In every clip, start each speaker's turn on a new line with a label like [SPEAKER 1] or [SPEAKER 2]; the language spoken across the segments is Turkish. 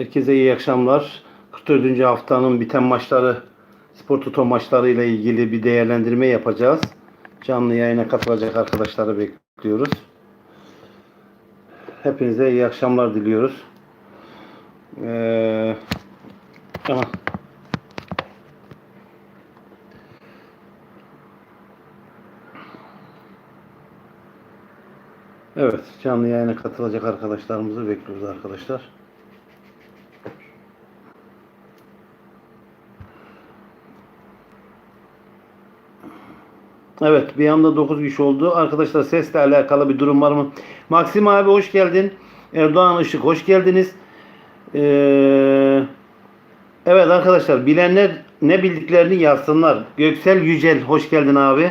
[SPEAKER 1] Herkese iyi akşamlar. 44. haftanın biten maçları, spor tuto maçları ile ilgili bir değerlendirme yapacağız. Canlı yayına katılacak arkadaşları bekliyoruz. Hepinize iyi akşamlar diliyoruz. Ee. Evet, canlı yayına katılacak arkadaşlarımızı bekliyoruz arkadaşlar. Evet bir anda 9 kişi oldu. Arkadaşlar sesle alakalı bir durum var mı? Maxim abi hoş geldin. Erdoğan Işık hoş geldiniz. Ee, evet arkadaşlar bilenler ne bildiklerini yazsınlar. Göksel Yücel hoş geldin abi.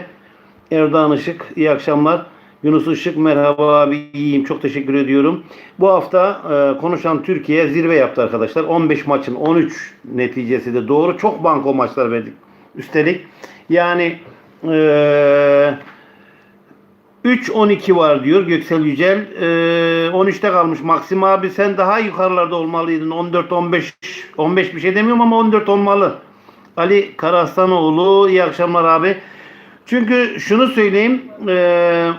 [SPEAKER 1] Erdoğan Işık iyi akşamlar. Yunus Işık merhaba abi iyiyim çok teşekkür ediyorum. Bu hafta e, konuşan Türkiye zirve yaptı arkadaşlar. 15 maçın 13 neticesi de doğru. Çok banko maçlar verdik. Üstelik yani e, 3-12 var diyor Göksel Yücel. E, 13'te kalmış Maxim abi sen daha yukarılarda olmalıydın. 14-15 15 bir şey demiyorum ama 14 olmalı. Ali Karaslanoğlu iyi akşamlar abi. Çünkü şunu söyleyeyim eee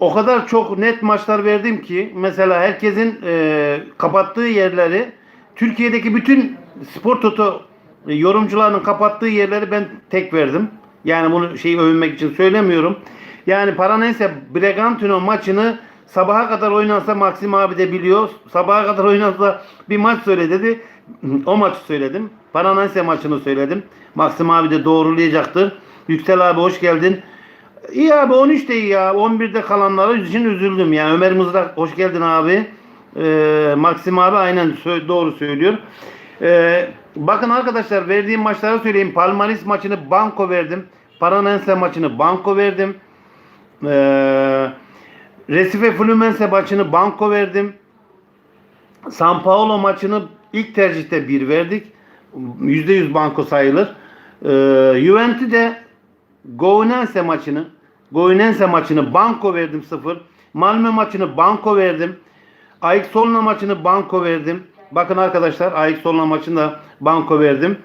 [SPEAKER 1] o kadar çok net maçlar verdim ki mesela herkesin e, kapattığı yerleri Türkiye'deki bütün spor toto e, yorumcularının kapattığı yerleri ben tek verdim. Yani bunu şey övünmek için söylemiyorum. Yani Paranense Bragantino maçını sabaha kadar oynansa Maxim abi de biliyor. Sabaha kadar oynansa bir maç söyle dedi. O maçı söyledim. Paranense maçını söyledim. Maxim abi de doğrulayacaktır. Yüksel abi hoş geldin. İyi abi 13 de iyi ya. 11'de kalanları için üzüldüm. Yani Ömer Mızrak hoş geldin abi. Ee, Maxim abi aynen doğru söylüyor. Ee, bakın arkadaşlar verdiğim maçları söyleyeyim. Palmaris maçını banko verdim. Paranense maçını banko verdim. Ee, Recife Fluminense maçını banko verdim. San Paulo maçını ilk tercihte bir verdik. %100 banko sayılır. Ee, Juventus de Gounense maçını Gounense maçını banko verdim 0. Malmö maçını banko verdim. Ayık Solna maçını banko verdim. Bakın arkadaşlar Ayık Solna maçını da banko verdim.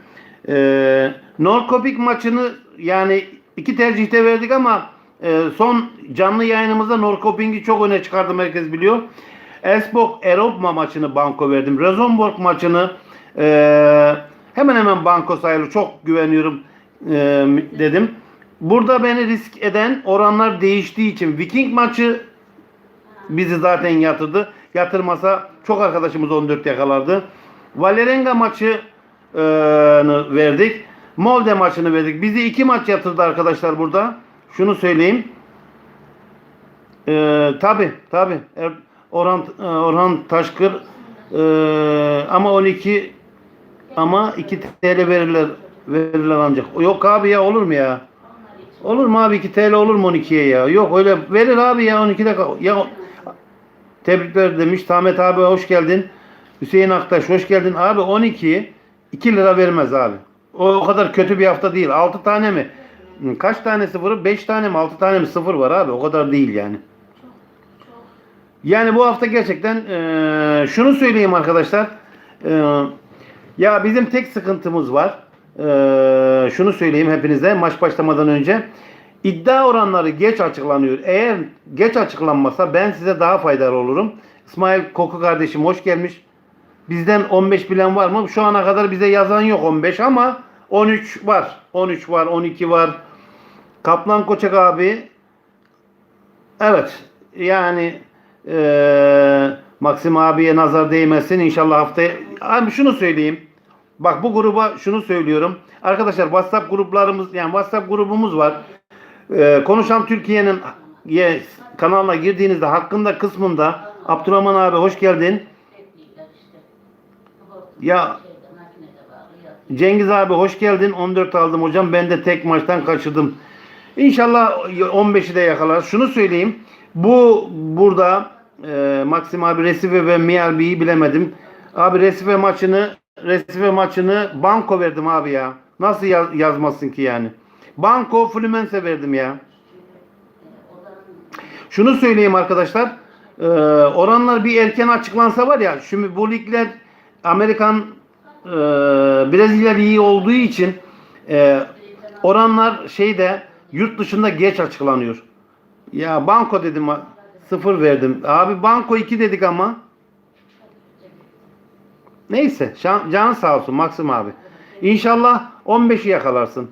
[SPEAKER 1] Ee, Norkopik maçını yani iki tercihte verdik ama e, son canlı yayınımızda Norkoping'i çok öne çıkardım herkes biliyor. Esbok Eropma maçını banko verdim. Rosenborg maçını e, hemen hemen banko sayılır. Çok güveniyorum e, dedim. Burada beni risk eden oranlar değiştiği için Viking maçı bizi zaten yatırdı. Yatırmasa çok arkadaşımız 14 yakalardı. Valerenga maçı e, verdik. Molde maçını verdik. Bizi iki maç yatırdı arkadaşlar burada. Şunu söyleyeyim. E, tabi tabi. Er, Orhan, Orhan Taşkır e, ama 12 ama 2 TL verirler verirler ancak. Yok abi ya olur mu ya? Olur mu abi 2 TL olur mu 12'ye ya? Yok öyle verir abi ya 12'de kal- ya tebrikler demiş. Tahmet abi hoş geldin. Hüseyin Aktaş hoş geldin. Abi 12 2 lira vermez abi. O, o kadar kötü bir hafta değil. 6 tane mi? Kaç tane sıfırı? 5 tane mi? 6 tane mi sıfır var abi? O kadar değil yani. Yani bu hafta gerçekten eee, şunu söyleyeyim arkadaşlar. Eee, ya bizim tek sıkıntımız var. Eee, şunu söyleyeyim hepinize maç başlamadan önce. İddia oranları geç açıklanıyor. Eğer geç açıklanmasa ben size daha faydalı olurum. İsmail Koku kardeşim hoş gelmiş. Bizden 15 bilen var mı? Şu ana kadar bize yazan yok 15 ama 13 var. 13 var, 12 var. Kaplan Koçak abi Evet. Yani eee Maxim abiye nazar değmesin. İnşallah haftaya... Abi şunu söyleyeyim. Bak bu gruba şunu söylüyorum. Arkadaşlar WhatsApp gruplarımız yani WhatsApp grubumuz var. Eee, Konuşan Türkiye'nin ye- kanalına girdiğinizde hakkında kısmında Abdurrahman abi hoş geldin. Ya Cengiz abi hoş geldin. 14 aldım hocam. Ben de tek maçtan kaçırdım. İnşallah 15'i de yakalar. Şunu söyleyeyim. Bu burada e, Maxim abi Resife ve Mialbi'yi bilemedim. Abi Resife maçını Resife maçını banko verdim abi ya. Nasıl yaz, yazmasın ki yani? Banko Fluminense verdim ya. Şunu söyleyeyim arkadaşlar. e, oranlar bir erken açıklansa var ya. Şimdi bu ligler Amerikan e, Brezilya iyi olduğu için e, oranlar şeyde yurt dışında geç açıklanıyor. Ya banko dedim sıfır verdim. Abi banko 2 dedik ama. Neyse şan, canın sağ olsun Maksim abi. İnşallah 15'i yakalarsın.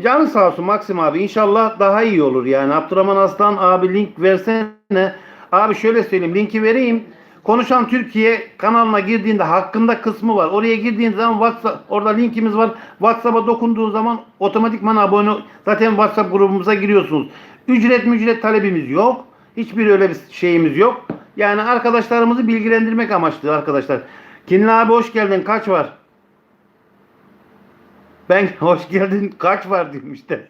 [SPEAKER 1] Canın sağ olsun Maksim abi. İnşallah daha iyi olur yani. Abdurrahman Aslan abi link versene. Abi şöyle söyleyeyim. Linki vereyim. Konuşan Türkiye kanalına girdiğinde hakkında kısmı var. Oraya girdiğin zaman WhatsApp orada linkimiz var. WhatsApp'a dokunduğun zaman otomatikman abone zaten WhatsApp grubumuza giriyorsunuz. Ücret mücret talebimiz yok. Hiçbir öyle bir şeyimiz yok. Yani arkadaşlarımızı bilgilendirmek amaçlı arkadaşlar. Kinli abi hoş geldin. Kaç var? Ben hoş geldin. Kaç var diyorum işte.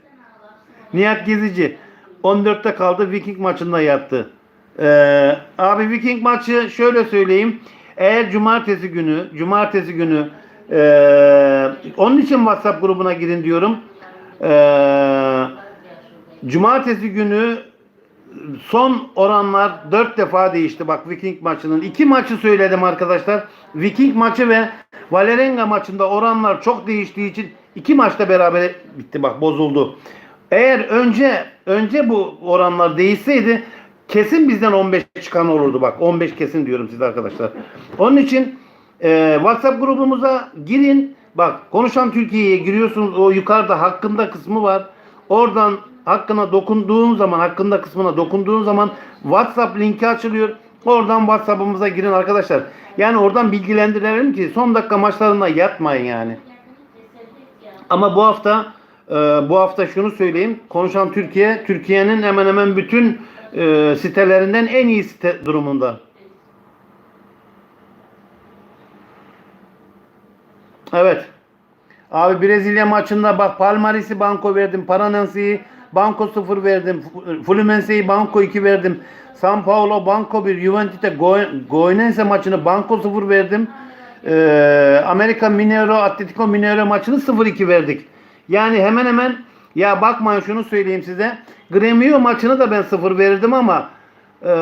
[SPEAKER 1] Nihat Gezici 14'te kaldı. Viking maçında yattı. Ee, abi Viking maçı şöyle söyleyeyim. Eğer cumartesi günü, cumartesi günü ee, onun için WhatsApp grubuna girin diyorum. Ee, cumartesi günü son oranlar 4 defa değişti. Bak Viking maçının. iki maçı söyledim arkadaşlar. Viking maçı ve Valerenga maçında oranlar çok değiştiği için iki maçta beraber bitti. Bak bozuldu. Eğer önce önce bu oranlar değişseydi kesin bizden 15 çıkan olurdu. Bak 15 kesin diyorum size arkadaşlar. Onun için e, WhatsApp grubumuza girin. Bak konuşan Türkiye'ye giriyorsunuz. O yukarıda hakkında kısmı var. Oradan hakkına dokunduğun zaman, hakkında kısmına dokunduğun zaman WhatsApp linki açılıyor. Oradan WhatsApp'ımıza girin arkadaşlar. Yani oradan bilgilendirelim ki son dakika maçlarında yatmayın yani. Ama bu hafta e, bu hafta şunu söyleyeyim. Konuşan Türkiye, Türkiye'nin hemen hemen bütün e, sitelerinden en iyi site durumunda. Evet. Abi Brezilya maçında bak Palmaris'i banko verdim. Paranense'yi banko 0 verdim. Fluminense'yi banko 2 verdim. San Paulo banko 1. Juventus'te Go- Goianense maçını banko 0 verdim. Ee, Amerika Mineiro Atletico Mineiro maçını 0-2 verdik. Yani hemen hemen ya bakmayın şunu söyleyeyim size. Gremio maçını da ben 0 verirdim ama eee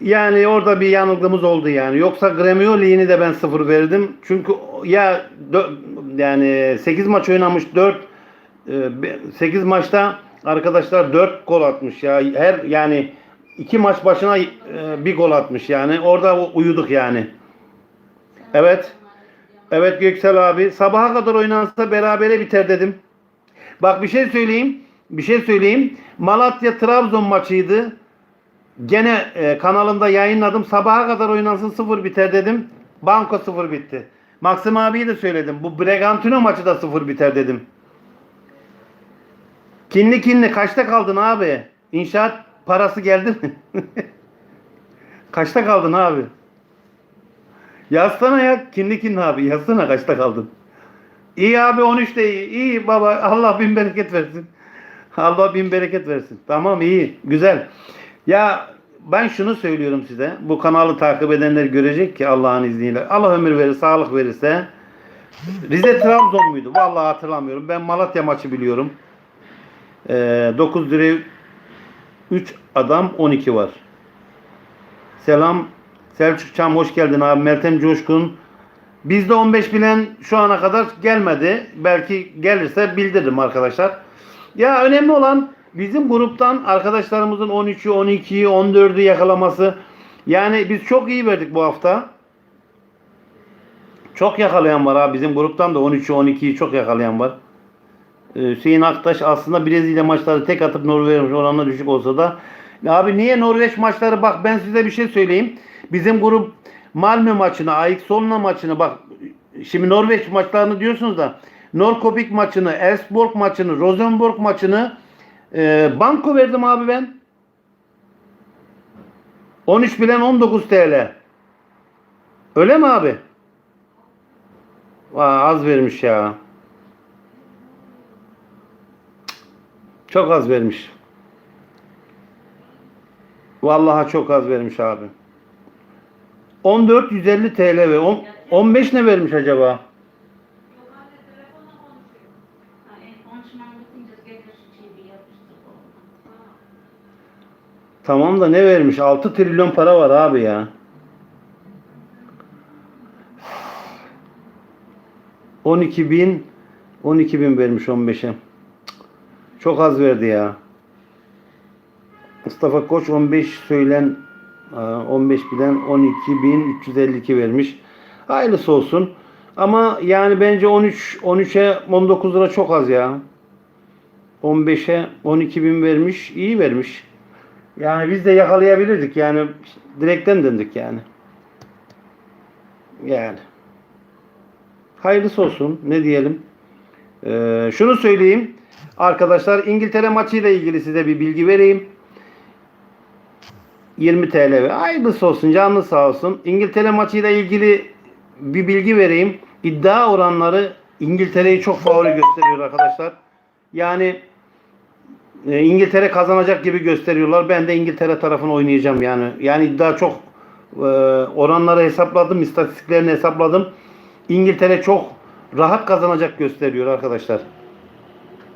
[SPEAKER 1] yani orada bir yanılgımız oldu yani. Yoksa Gremio Ligi'ni de ben 0 verdim. Çünkü ya yani 8 maç oynamış 4 8 maçta arkadaşlar 4 gol atmış ya. Her yani iki maç başına e, bir gol atmış yani. Orada uyuduk yani. Evet. Evet Göksel abi. Sabaha kadar oynansa berabere biter dedim. Bak bir şey söyleyeyim. Bir şey söyleyeyim. Malatya Trabzon maçıydı. Gene e, kanalımda yayınladım. Sabaha kadar oynansın 0 biter dedim. Banko 0 bitti. Maxim abiye de söyledim. Bu Bragantino maçı da 0 biter dedim. Kinli kinli kaçta kaldın abi? İnşaat parası geldi mi? kaçta kaldın abi? Yazsana ya kinli abi. Yazsana kaçta kaldın? İyi abi 13'te iyi. İyi baba. Allah bin bereket versin. Allah bin bereket versin. Tamam iyi. Güzel. Ya ben şunu söylüyorum size. Bu kanalı takip edenler görecek ki Allah'ın izniyle. Allah ömür verir, sağlık verirse. Rize Trabzon muydu? Vallahi hatırlamıyorum. Ben Malatya maçı biliyorum. Ee, 9 liraya 3 adam 12 var. Selam Selçuk Çam hoş geldin abi. Meltem Coşkun. Bizde 15 bilen şu ana kadar gelmedi. Belki gelirse bildiririm arkadaşlar. Ya önemli olan bizim gruptan arkadaşlarımızın 13'ü, 12'yi, 14'ü yakalaması. Yani biz çok iyi verdik bu hafta. Çok yakalayan var abi. Bizim gruptan da 13'ü, 12'yi çok yakalayan var. Ee, Hüseyin Aktaş aslında Brezilya maçları tek atıp Norveç oranına düşük olsa da abi niye Norveç maçları bak ben size bir şey söyleyeyim. Bizim grup Malmö maçını, AX Solna maçını bak şimdi Norveç maçlarını diyorsunuz da Norrköping maçını, Elfsborg maçını, Rosenborg maçını e, banko verdim abi ben. 13 bilen 19 TL. Öyle mi abi? Aa, az vermiş ya. Çok az vermiş. Vallahi çok az vermiş abi. 14 150 TL ve on- 15 ne vermiş acaba? Tamam da ne vermiş? 6 trilyon para var abi ya. 12 bin 12 bin vermiş 15'e. Çok az verdi ya. Mustafa Koç 15 söylen e, 15 bilen 12.352 vermiş. Hayırlısı olsun. Ama yani bence 13 13'e 19 lira çok az ya. 15'e 12 bin vermiş. iyi vermiş. Yani biz de yakalayabilirdik. Yani direkten döndük yani. Yani. Hayırlısı olsun. Ne diyelim. Ee, şunu söyleyeyim. Arkadaşlar İngiltere maçıyla ilgili size bir bilgi vereyim. 20 TL hayırlısı olsun canlı sağ olsun. İngiltere maçıyla ilgili bir bilgi vereyim. İddia oranları İngiltere'yi çok favori gösteriyor arkadaşlar. Yani e, İngiltere kazanacak gibi gösteriyorlar. Ben de İngiltere tarafını oynayacağım yani. Yani iddia çok e, oranları hesapladım, istatistiklerini hesapladım. İngiltere çok rahat kazanacak gösteriyor arkadaşlar.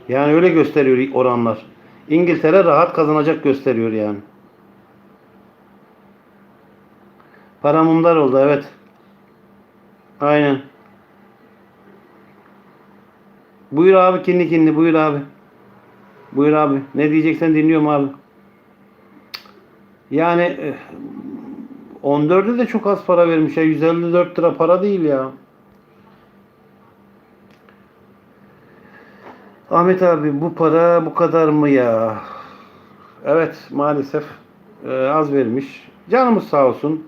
[SPEAKER 1] Yani öyle gösteriyor oranlar. İngiltere rahat kazanacak gösteriyor yani. Para mumlar oldu evet. Aynen. Buyur abi kinli kinli buyur abi. Buyur abi. Ne diyeceksen dinliyorum abi. Yani eh, 14'e de çok az para vermiş ya. 154 lira para değil ya. Ahmet abi bu para bu kadar mı ya? Evet maalesef eh, az vermiş. Canımız sağ olsun.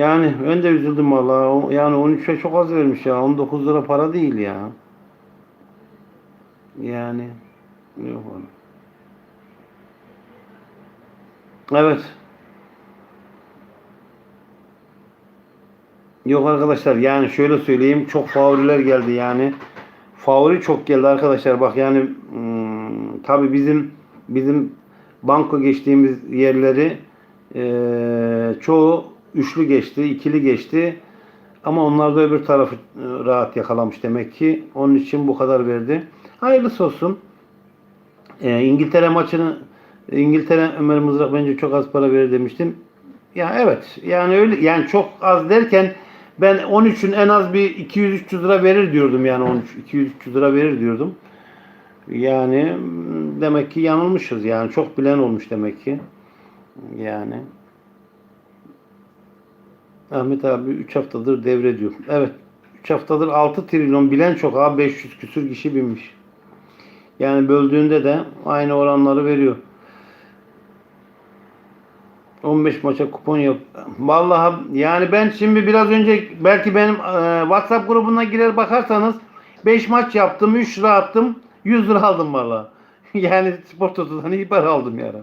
[SPEAKER 1] Yani ben de üzüldüm valla. Yani 13'e çok az vermiş ya. 19 lira para değil ya. Yani yok oğlum. Evet. Yok arkadaşlar yani şöyle söyleyeyim çok favoriler geldi yani. Favori çok geldi arkadaşlar bak yani hmm, tabi bizim bizim banko geçtiğimiz yerleri eee, çoğu üçlü geçti, ikili geçti. Ama onlar da öbür tarafı e, rahat yakalamış demek ki. Onun için bu kadar verdi. Hayırlısı olsun. Ee, İngiltere maçını İngiltere Ömer Mızrak bence çok az para verir demiştim. Ya evet. Yani öyle yani çok az derken ben 13'ün en az bir 200-300 lira verir diyordum yani 13 200-300 lira verir diyordum. Yani demek ki yanılmışız yani çok bilen olmuş demek ki. Yani Ahmet abi 3 haftadır devrediyor. Evet. 3 haftadır 6 trilyon bilen çok abi 500 küsür kişi binmiş. Yani böldüğünde de aynı oranları veriyor. 15 maça kupon yap. Vallahi yani ben şimdi biraz önce belki benim e, WhatsApp grubuna girer bakarsanız 5 maç yaptım, 3 lira attım, 100 lira aldım vallahi. yani spor totodan iyi para aldım yani.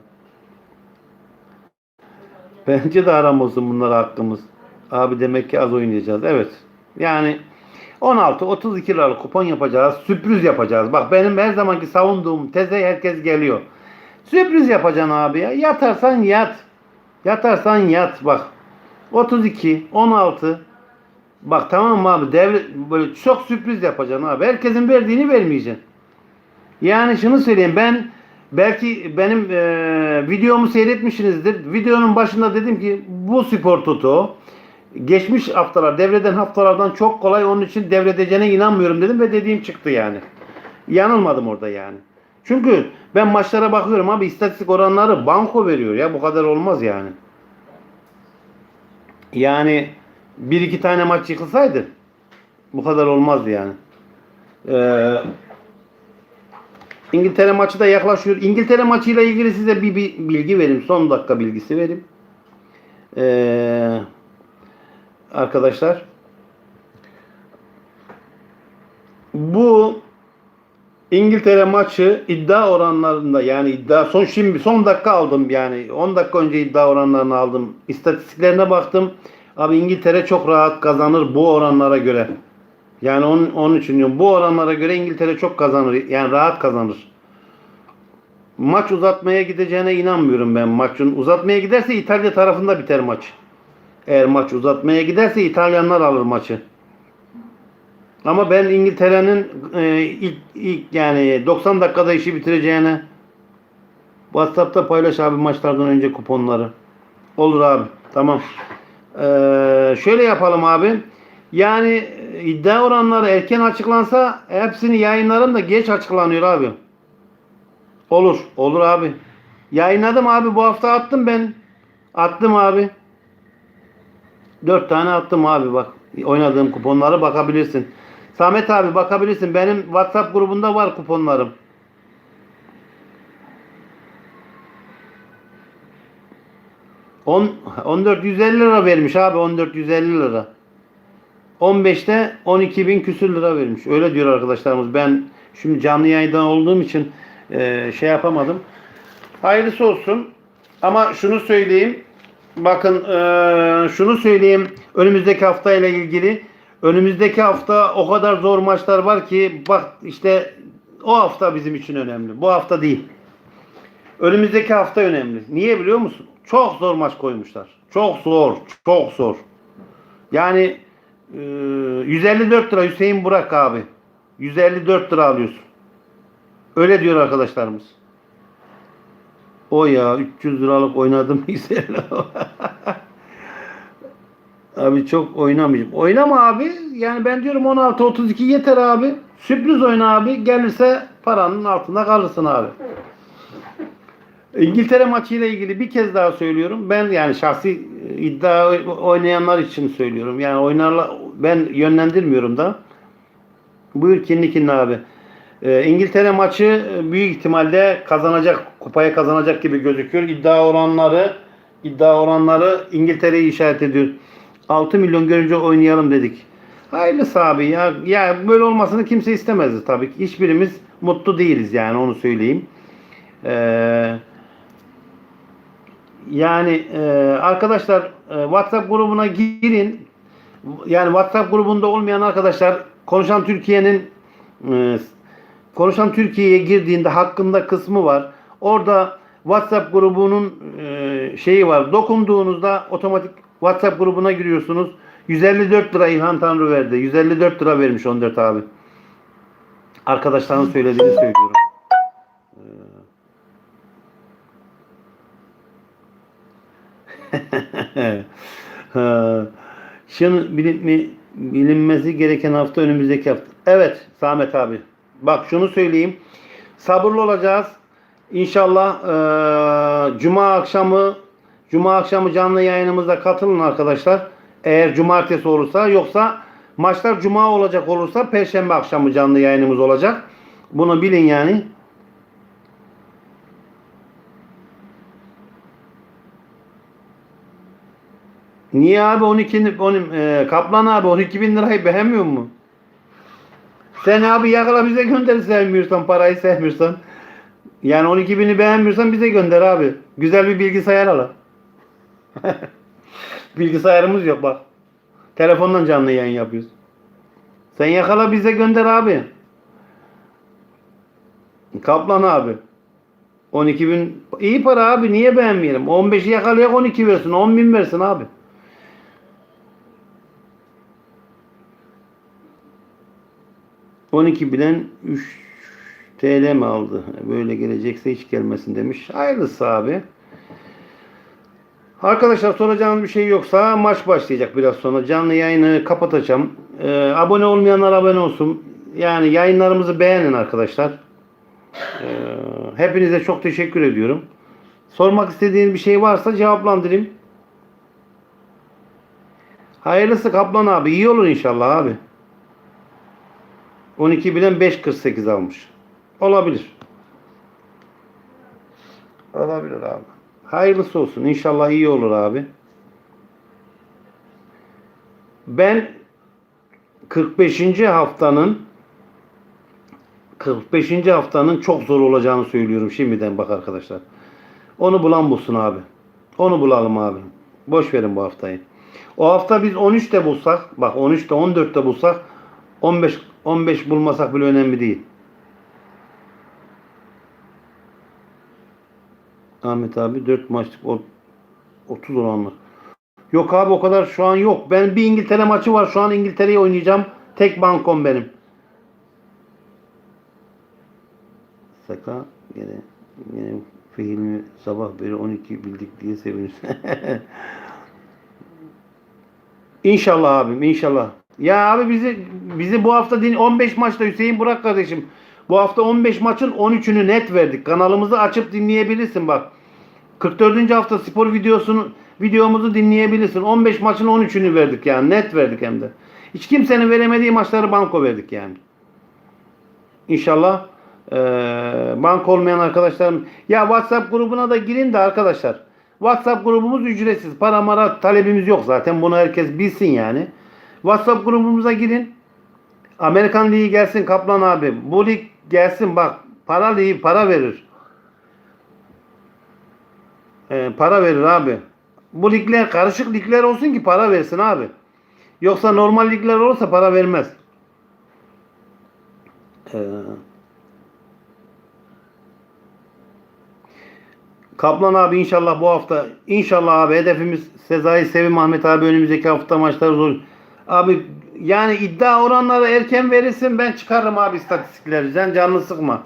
[SPEAKER 1] Bence de aram olsun bunlar hakkımız. Abi demek ki az oynayacağız. Evet. Yani 16-32 liralık kupon yapacağız. Sürpriz yapacağız. Bak benim her zamanki savunduğum teze herkes geliyor. Sürpriz yapacaksın abi ya. Yatarsan yat. Yatarsan yat bak. 32, 16. Bak tamam mı abi? Devre, böyle çok sürpriz yapacaksın abi. Herkesin verdiğini vermeyeceksin. Yani şunu söyleyeyim ben belki benim e, videomu seyretmişsinizdir. Videonun başında dedim ki bu spor toto geçmiş haftalar devreden haftalardan çok kolay onun için devredeceğine inanmıyorum dedim ve dediğim çıktı yani. Yanılmadım orada yani. Çünkü ben maçlara bakıyorum abi istatistik oranları banko veriyor ya bu kadar olmaz yani. Yani bir iki tane maç yıkılsaydı bu kadar olmazdı yani. Ee, İngiltere maçı da yaklaşıyor. İngiltere maçıyla ilgili size bir, bir bilgi vereyim. Son dakika bilgisi vereyim. Ee, arkadaşlar bu İngiltere maçı iddia oranlarında yani iddia son şimdi son dakika aldım yani 10 dakika önce iddia oranlarını aldım. İstatistiklerine baktım. Abi İngiltere çok rahat kazanır bu oranlara göre. Yani onun, onun için diyorum. Bu oranlara göre İngiltere çok kazanır. Yani rahat kazanır. Maç uzatmaya gideceğine inanmıyorum ben maçın. Uzatmaya giderse İtalya tarafında biter maç. Eğer maç uzatmaya giderse İtalyanlar alır maçı. Ama ben İngiltere'nin e, ilk, ilk yani 90 dakikada işi bitireceğine WhatsApp'ta paylaş abi maçlardan önce kuponları. Olur abi. Tamam. Ee, şöyle yapalım abi. Yani iddia oranları erken açıklansa hepsini yayınlarım da geç açıklanıyor abi. Olur. Olur abi. Yayınladım abi. Bu hafta attım ben. Attım abi. Dört tane attım abi bak. Oynadığım kuponlara bakabilirsin. Samet abi bakabilirsin. Benim WhatsApp grubunda var kuponlarım. On, 14 150 lira vermiş abi 14 150 lira. 15'te 12 bin küsür lira vermiş. Öyle diyor arkadaşlarımız. Ben şimdi canlı yayından olduğum için e, şey yapamadım. Hayırlısı olsun. Ama şunu söyleyeyim. Bakın e, şunu söyleyeyim. Önümüzdeki hafta ile ilgili. Önümüzdeki hafta o kadar zor maçlar var ki bak işte o hafta bizim için önemli. Bu hafta değil. Önümüzdeki hafta önemli. Niye biliyor musun? Çok zor maç koymuşlar. Çok zor. Çok zor. Yani e, 154 lira Hüseyin Burak abi. 154 lira alıyorsun. Öyle diyor arkadaşlarımız. O ya 300 liralık oynadım güzel. abi çok oynamayacağım. Oynama abi. Yani ben diyorum 16-32 yeter abi. Sürpriz oyna abi. Gelirse paranın altında kalırsın abi. İngiltere maçıyla ilgili bir kez daha söylüyorum. Ben yani şahsi iddia oynayanlar için söylüyorum. Yani oynarla ben yönlendirmiyorum da. Buyur kinli kinli abi. Ee, İngiltere maçı büyük ihtimalle kazanacak, kupaya kazanacak gibi gözüküyor. İddia oranları iddia oranları İngiltere'yi işaret ediyor. 6 milyon görünce oynayalım dedik. Hayırlısı abi ya. Ya böyle olmasını kimse istemezdi tabii ki. Hiçbirimiz mutlu değiliz yani onu söyleyeyim. Ee, yani e, arkadaşlar e, WhatsApp grubuna girin. Yani WhatsApp grubunda olmayan arkadaşlar Konuşan Türkiye'nin e, Konuşan Türkiye'ye girdiğinde hakkında kısmı var. Orada WhatsApp grubunun e, şeyi var. Dokunduğunuzda otomatik WhatsApp grubuna giriyorsunuz. 154 lira İlhan Tanrı verdi. 154 lira vermiş 14 abi. Arkadaşların söylediğini söylüyorum. Ha, Şunu bilin, bilinmesi gereken hafta önümüzdeki hafta. Evet Samet abi. Bak şunu söyleyeyim. Sabırlı olacağız. İnşallah eee, Cuma akşamı Cuma akşamı canlı yayınımıza katılın arkadaşlar. Eğer cumartesi olursa yoksa maçlar cuma olacak olursa perşembe akşamı canlı yayınımız olacak. Bunu bilin yani. Niye abi 12 on, e, Kaplan abi 12 bin lirayı beğenmiyor mu? Sen abi yakala bize gönder sevmiyorsan parayı sevmiyorsan. Yani 12 bini beğenmiyorsan bize gönder abi. Güzel bir bilgisayar al. Bilgisayarımız yok bak. Telefondan canlı yayın yapıyoruz. Sen yakala bize gönder abi. Kaplan abi. 12 bin iyi para abi niye beğenmeyelim? 15'i yakalayak 12 versin 10 bin versin abi. ...12 bilen 3 TL mi aldı? Böyle gelecekse hiç gelmesin demiş. Hayırlısı abi. Arkadaşlar soracağınız bir şey yoksa maç başlayacak biraz sonra. Canlı yayını kapatacağım. Ee, abone olmayanlar abone olsun. Yani yayınlarımızı beğenin arkadaşlar. Ee, hepinize çok teşekkür ediyorum. Sormak istediğiniz bir şey varsa cevaplandırayım. Hayırlısı Kaplan abi. İyi olur inşallah abi. 12 bilen 5.48 almış. Olabilir. Olabilir abi. Hayırlısı olsun. İnşallah iyi olur abi. Ben 45. haftanın 45. haftanın çok zor olacağını söylüyorum şimdiden bak arkadaşlar. Onu bulan bulsun abi. Onu bulalım abi. Boş verin bu haftayı. O hafta biz 13'te bulsak, bak 13'te 14'te bulsak 15 15 bulmasak bile önemli değil. Ahmet abi 4 maçlık o- 30 oranlar. Yok abi o kadar şu an yok. Ben bir İngiltere maçı var. Şu an İngiltere'yi oynayacağım. Tek bankom benim. Saka gene gene filmi sabah beri 12 bildik diye sevinir. İnşallah abim inşallah. Ya abi bizi bizi bu hafta din 15 maçta Hüseyin Burak kardeşim. Bu hafta 15 maçın 13'ünü net verdik. Kanalımızı açıp dinleyebilirsin bak. 44. hafta spor videosunu videomuzu dinleyebilirsin. 15 maçın 13'ünü verdik yani net verdik hem de. Hiç kimsenin veremediği maçları banko verdik yani. İnşallah eee bank olmayan arkadaşlarım ya WhatsApp grubuna da girin de arkadaşlar. WhatsApp grubumuz ücretsiz. Para mara talebimiz yok zaten. Bunu herkes bilsin yani. WhatsApp grubumuza girin. Amerikan Ligi gelsin Kaplan abi. Bu lig gelsin bak. Para ligi para verir. Ee, para verir abi. Bu ligler karışık ligler olsun ki para versin abi. Yoksa normal ligler olursa para vermez. Ee, Kaplan abi inşallah bu hafta inşallah abi hedefimiz Sezai Sevim Ahmet abi önümüzdeki hafta maçları zor. Abi yani iddia oranları erken verirsin ben çıkarırım abi istatistikleri. Sen canını sıkma.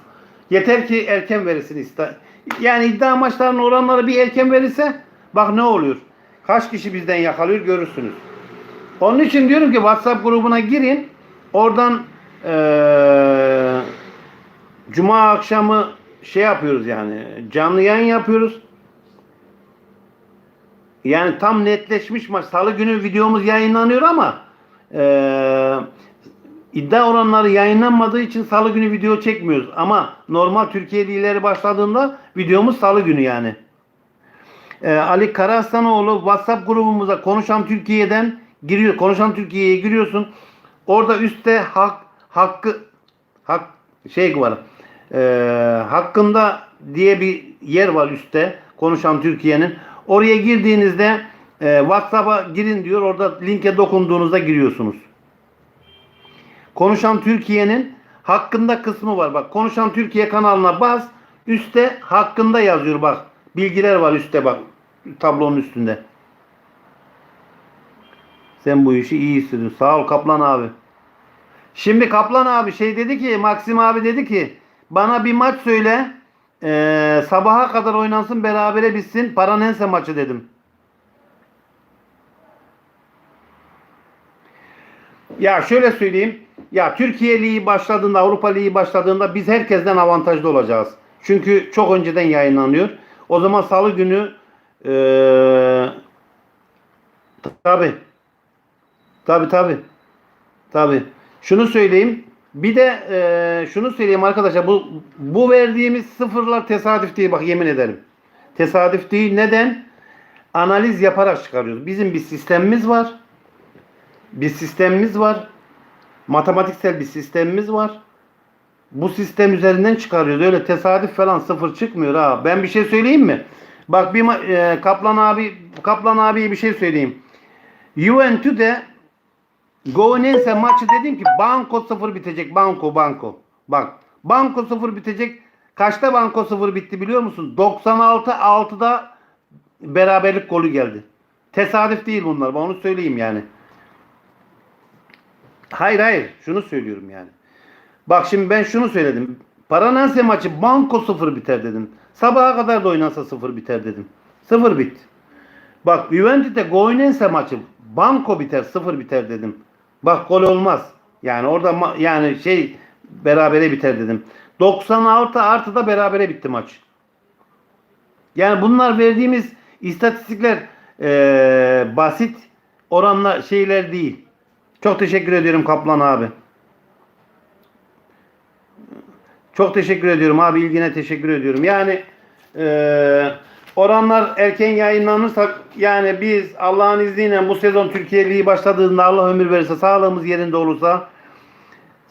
[SPEAKER 1] Yeter ki erken verirsin ista. Yani iddia maçlarının oranları bir erken verirse bak ne oluyor. Kaç kişi bizden yakalıyor görürsünüz. Onun için diyorum ki WhatsApp grubuna girin. Oradan eee Cuma akşamı şey yapıyoruz yani canlı yayın yapıyoruz. Yani tam netleşmiş maç. Salı günü videomuz yayınlanıyor ama eee iddia oranları yayınlanmadığı için salı günü video çekmiyoruz. Ama normal Türkiye ligileri başladığında videomuz salı günü yani. Eee, Ali Karahastanoğlu WhatsApp grubumuza Konuşan Türkiye'den giriyor. Konuşan Türkiye'ye giriyorsun. Orada üstte hak hakkı hak şey var. Eee, hakkında diye bir yer var üstte. Konuşan Türkiye'nin. Oraya girdiğinizde eee, WhatsApp'a girin diyor. Orada linke dokunduğunuzda giriyorsunuz. Konuşan Türkiye'nin hakkında kısmı var. Bak Konuşan Türkiye kanalına bas. Üste hakkında yazıyor bak. Bilgiler var üstte bak. Tablonun üstünde. Sen bu işi iyi hissediyorsun. Sağ ol Kaplan abi. Şimdi Kaplan abi şey dedi ki Maxim abi dedi ki bana bir maç söyle eee, sabaha kadar oynansın berabere bitsin Paranense maçı dedim. Ya şöyle söyleyeyim. Ya Türkiye Ligi başladığında, Avrupa Ligi başladığında biz herkesten avantajlı olacağız. Çünkü çok önceden yayınlanıyor. O zaman salı günü eee tabi tabi tabi tabi şunu söyleyeyim. Bir de eee, şunu söyleyeyim arkadaşlar. Bu bu verdiğimiz sıfırlar tesadüf değil. Bak yemin ederim. Tesadüf değil. Neden? Analiz yaparak çıkarıyoruz. Bizim bir sistemimiz var. Bir sistemimiz var. Matematiksel bir sistemimiz var. Bu sistem üzerinden çıkarıyoruz. Öyle tesadüf falan sıfır çıkmıyor ha. Ben bir şey söyleyeyim mi? Bak bir e, Kaplan abi Kaplan abiye bir şey söyleyeyim. Juventus'de Goenense maçı dedim ki banko sıfır bitecek. Banko banko. Bak banko sıfır bitecek. Kaçta banko sıfır bitti biliyor musun? 96 6'da beraberlik golü geldi. Tesadüf değil bunlar. Ben onu söyleyeyim yani. Hayır hayır. Şunu söylüyorum yani. Bak şimdi ben şunu söyledim. Paranense maçı banko sıfır biter dedim. Sabaha kadar da oynansa sıfır biter dedim. Sıfır bit. Bak Juventus'te Goenense maçı banko biter sıfır biter dedim. Bak gol olmaz. Yani orada yani şey berabere biter dedim. 96 artı da berabere bitti maç. Yani bunlar verdiğimiz istatistikler eee, basit oranla şeyler değil. Çok teşekkür ediyorum Kaplan abi. Çok teşekkür ediyorum abi ilgine teşekkür ediyorum. Yani eee, oranlar erken yayınlanırsa yani biz Allah'ın izniyle bu sezon Türkiye Ligi başladığında Allah ömür verirse sağlığımız yerinde olursa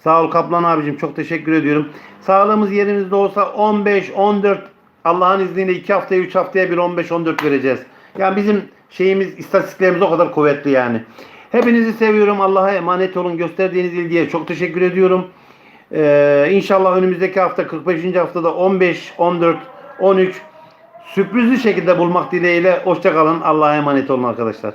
[SPEAKER 1] Sağ ol Kaplan abicim çok teşekkür ediyorum. Sağlığımız yerimizde olsa 15 14 Allah'ın izniyle 2 haftaya 3 haftaya bir 15 14 vereceğiz. Yani bizim şeyimiz istatistiklerimiz o kadar kuvvetli yani. Hepinizi seviyorum. Allah'a emanet olun. Gösterdiğiniz ilgiye çok teşekkür ediyorum. Ee, inşallah önümüzdeki hafta 45. haftada 15, 14, 13 sürprizli şekilde bulmak dileğiyle. Hoşçakalın. Allah'a emanet olun arkadaşlar.